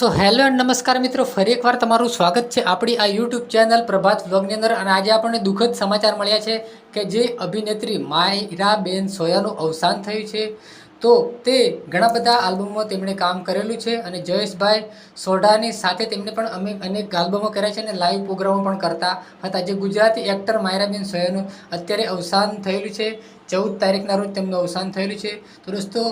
So hello and નમસ્કાર મિત્રો. ફરી એકવાર તમારું સ્વાગત છે આપણી આ યુટ્યુબ ચેનલ પ્રભાત વ્લોગની અંદર. અને આજે આપણને દુઃખદ સમાચાર મળ્યા છે કે જે અભિનેત્રી માયરાબેન સોયાનું અવસાન થયું છે. તો તે ઘણા બધા આલ્બમમાં તેમણે કામ કરેલું છે અને જયેશભાઈ સોઢાની સાથે તેમણે પણ અમે અનેક આલ્બમો કર્યા છે અને લાઈવ પ્રોગ્રામો પણ કરતા હતા. જે ગુજરાતી એક્ટર માયરાબેન સોયાનું અત્યારે અવસાન થયેલું છે. ચૌદ તારીખના રોજ તેમનું અવસાન થયેલું છે. તો દોસ્તો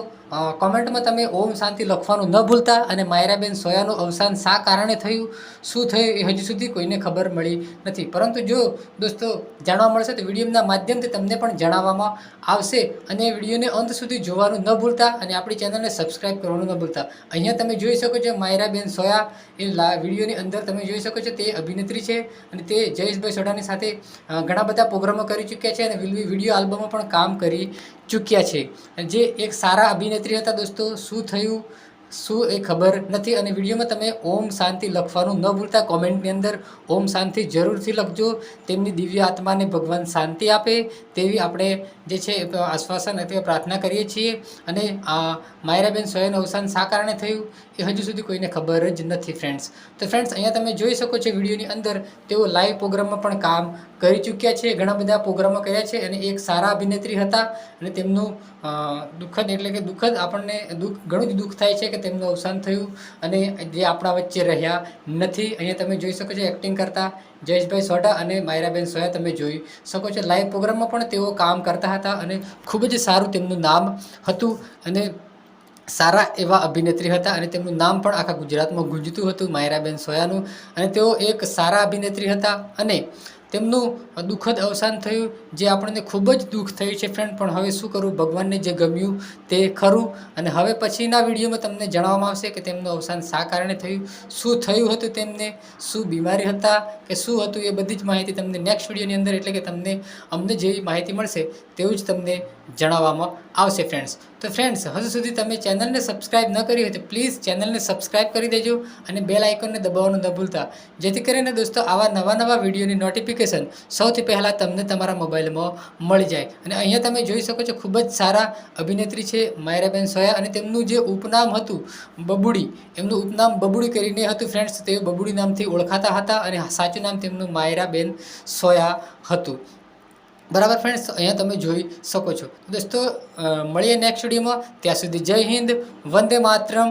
કોમેન્ટમાં તમે ઓમ શાંતિ લખવાનું ન ભૂલતા અને માયરાબેન સોયાનું અવસાન શા કારણે થયું? શું થયું એ હજુ સુધી કોઈને ખબર મળી નથી. પરંતુ જો દોસ્તો જાણવા મળશે તો વિડીયોના માધ્યમથી તમને પણ જણાવવામાં આવશે અને વિડીયોને અંત સુધી જોવાનું ન ભૂલતા અને આપણી ચેનલને સબસ્ક્રાઇબ કરવાનું ન ભૂલતા. અહીંયા તમે જોઈ શકો છો માયરાબેન સોયા, એ લા, વિડીયોની અંદર તમે જોઈ શકો છો તે અભિનેત્રી છે અને તે જયેશભાઈ સોઢાની સાથે ઘણા બધા પ્રોગ્રામો કરી ચૂક્યા છે અને વિલ- વીડિયો આલ્બમો પણ કામ કરી ચૂક્યા છે. જે એક સારા અભિનેત્રી હતા દોસ્તો શું થયું? શું એ ખબર નથી? અને વિડીયોમાં તમે ઓમ શાંતિ લખવાનું ન ભૂલતા કોમેન્ટની અંદર ઓમ શાંતિ જરૂરથી લખજો. તેમની દિવ્ય આત્માને ભગવાન શાંતિ આપે તેવી આપણે જે છે આશ્વાસન અથવા પ્રાર્થના કરીએ છીએ. અને માયરાબેન સોયાનું અવસાન શા કારણે થયું? એ હજુ સુધી કોઈને ખબર જ નથી ફ્રેન્ડ્સ તો ફ્રેન્ડ્સ અહીંયા તમે જોઈ શકો છો વિડીયોની અંદર તેઓ લાઈવ પ્રોગ્રામમાં પણ કામ કરી ચૂક્યા છે. ઘણા બધા પ્રોગ્રામો કર્યા છે અને એક સારા અભિનેત્રી હતા અને તેમનું દુઃખદ એટલે કે દુઃખદ આપણને દુઃખ, ઘણું જ દુઃખ થાય છે કે તેમનું અવસાન થયું અને જે આપણા વચ્ચે રહ્યા નથી. અહીંયા તમે જોઈ શકો છો એક્ટિંગ કરતા જયેશભાઈ સોઢા અને માયરાબેન સોયા તમે જોઈ શકો છો. લાઈવ પ્રોગ્રામમાં પણ તેઓ કામ કરતા હતા અને ખૂબ જ સારું તેમનું નામ હતું અને સારા એવા અભિનેત્રી હતા અને તેમનું નામ પણ આખા ગુજરાતમાં ગુંજતું હતું માયરાબેન સોયાનું. અને તેઓ એક સારા અભિનેત્રી હતા અને તેમનું દુઃખદ અવસાન થયું, જે આપણને ખૂબ જ દુઃખ થયું છે ફ્રેન્ડ પણ હવે શું કરું? ભગવાનને જે ગમ્યું તે ખરું. અને હવે પછીના વિડીયોમાં તમને જણાવવામાં આવશે કે તેમનું અવસાન શા કારણે થયું? શું થયું હતું તેમને? શું બીમારી હતા? કે શું હતું? એ બધી જ માહિતી તમને નેક્સ્ટ વિડીયોની અંદર, એટલે કે તમને અમને જેવી માહિતી મળશે તેવું જ તમને જણાવવામાં આવશે ફ્રેન્ડ્સ તો ફ્રેન્ડ્સ હજુ સુધી તમે ચેનલને સબસ્ક્રાઇબ ન કરી હોય તો પ્લીઝ ચેનલને સબસ્ક્રાઇબ કરી દેજો અને બેલ આઇકોનને દબાવવાનું ન ભૂલતા. જેથી કરીને દોસ્તો, આવા નવા નવા વિડીયોની નોટિફિકેશન સૌથી પહેલાં તમને તમારા મોબાઈલમાં મળી જાય. અને અહીંયા તમે જોઈ શકો છો ખૂબ જ સારા અભિનેત્રી છે માયરાબેન સોયા અને તેમનું જે ઉપનામ હતું બબુડી, એમનું ઉપનામ બબુડી કરીને હતું ફ્રેન્ડ્સ તે બબુડી નામથી ઓળખાતા હતા અને સાચું નામ તેમનું માયરાબેન સોયા હતું. બરાબર ફ્રેન્ડ્સ અહીંયા તમે જોઈ શકો છો. દોસ્તો મળીએ નેક્સ્ટ વિડીયોમાં ત્યાં સુધી જય હિન્દ, વંદે માતરમ.